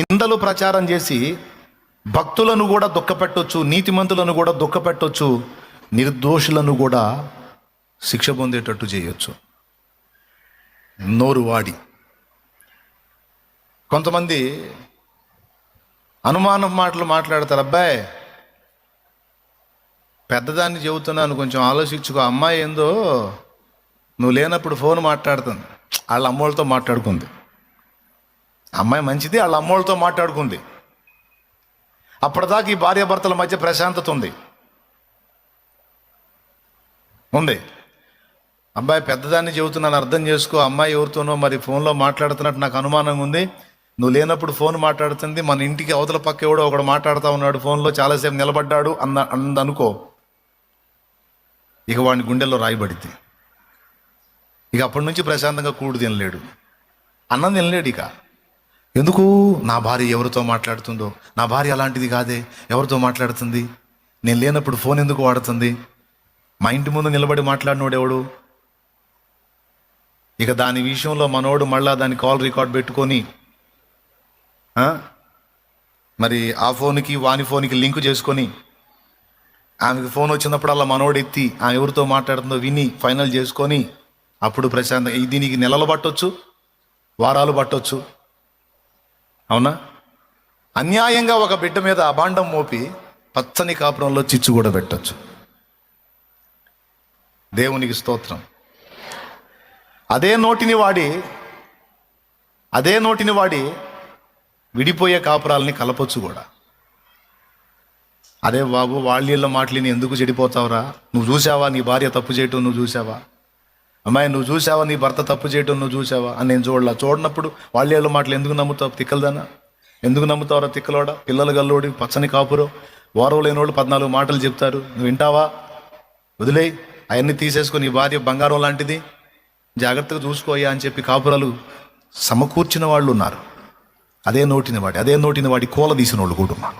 నిందలు ప్రచారం చేసి భక్తులను కూడా దుఃఖపెట్టొచ్చు నీతిమంతులను కూడా దుఃఖపెట్టొచ్చు నిర్దోషులను కూడా శిక్ష పొందేటట్టు చేయొచ్చు. నోరు వాడి. కొంతమంది అనుమానం మాటలు మాట్లాడతారు అబ్బాయి పెద్దదాన్ని చెబుతున్నాను కొంచెం ఆలోచించుకో అమ్మాయి ఏందో నువ్వు లేనప్పుడు ఫోన్ మాట్లాడుతుంది. వాళ్ళ అమ్మోళ్ళతో మాట్లాడుకుంది. అమ్మాయి మంచిది వాళ్ళ అమ్మోళ్ళతో మాట్లాడుకుంది. అప్పటిదాకా ఈ భార్యాభర్తల మధ్య ప్రశాంతత ఉంది. ఉంది. అబ్బాయి పెద్దదాన్ని చెబుతున్నాను అర్థం చేసుకో అమ్మాయి ఎవరితోనో మరి ఫోన్లో మాట్లాడుతున్నట్టు నాకు అనుమానంగా ఉంది. నువ్వు లేనప్పుడు ఫోన్ మాట్లాడుతుంది మన ఇంటికి అవతల పక్క ఎవడో ఒకడు మాట్లాడుతూ ఉన్నాడు ఫోన్లో చాలాసేపు నిలబడ్డాడు అన్న అందనుకో ఇక వాడిని గుండెల్లో రాయబడింది. ఇక అప్పటి నుంచి ప్రశాంతంగా కూడు తినలేడు. అన్నం తినలేడు ఇక. ఎందుకు? నా భార్య ఎవరితో మాట్లాడుతుందో. నా భార్య అలాంటిది కాదే. ఎవరితో మాట్లాడుతుంది? నేను లేనప్పుడు ఫోన్ ఎందుకు వాడుతుంది? మా ఇంటి ముందు నిలబడి మాట్లాడినోడు ఎవడు? ఇక దాని విషయంలో మనోడు మళ్ళా దాని కాల్ రికార్డ్ పెట్టుకొని మరి ఆ ఫోన్కి వాని ఫోన్కి లింక్ చేసుకొని ఆమెకి ఫోన్ వచ్చినప్పుడు అలా మనోడు ఎత్తి ఆమె ఎవరితో మాట్లాడుతుందో విని ఫైనల్ చేసుకొని అప్పుడు ప్రశాంత దీనికి నెలలు పట్టొచ్చు? వారాలు పట్టొచ్చు? అవునా? అన్యాయంగా ఒక బిడ్డ మీద అభాండం మోపి పచ్చని కాపురంలో చిచ్చు కూడా పెట్టొచ్చు. దేవునికి స్తోత్రం. అదే నోటిని వాడి అదే నోటిని వాడి విడిపోయే కాపురాలని కలపొచ్చు కూడా. అరే బాబు వాళ్ళ మాటలిని ఎందుకు చెడిపోతావురా? నువ్వు చూసావా నీ భార్య తప్పు చేయటం నువ్వు చూసావా అమ్మాయి నువ్వు చూసావా నీ భర్త తప్పు చేయటం నువ్వు చూసావా అని నేను చూడలా. చూడనప్పుడు వాళ్ళ మాటలు ఎందుకు నమ్ముతావు? తిక్కలదనా? ఎందుకు నమ్ముతావురా తిక్కలోడ పిల్లలు గల్లోడి పచ్చని కాపురు. లేని వాళ్ళు పద్నాలుగు మాటలు చెప్తారు. నువ్వు వింటావా? వదిలేయి. అవన్నీ తీసేసుకొని నీ భార్య బంగారం లాంటిది. జాగ్రత్తగా చూసుకోయ్యా అని చెప్పి కాపురాలు సమకూర్చిన వాళ్ళు ఉన్నారు అదే నోటిని వాడి అదే నోటిని వాడి కోల తీసిన వాళ్ళు కూడా ఉన్నారు.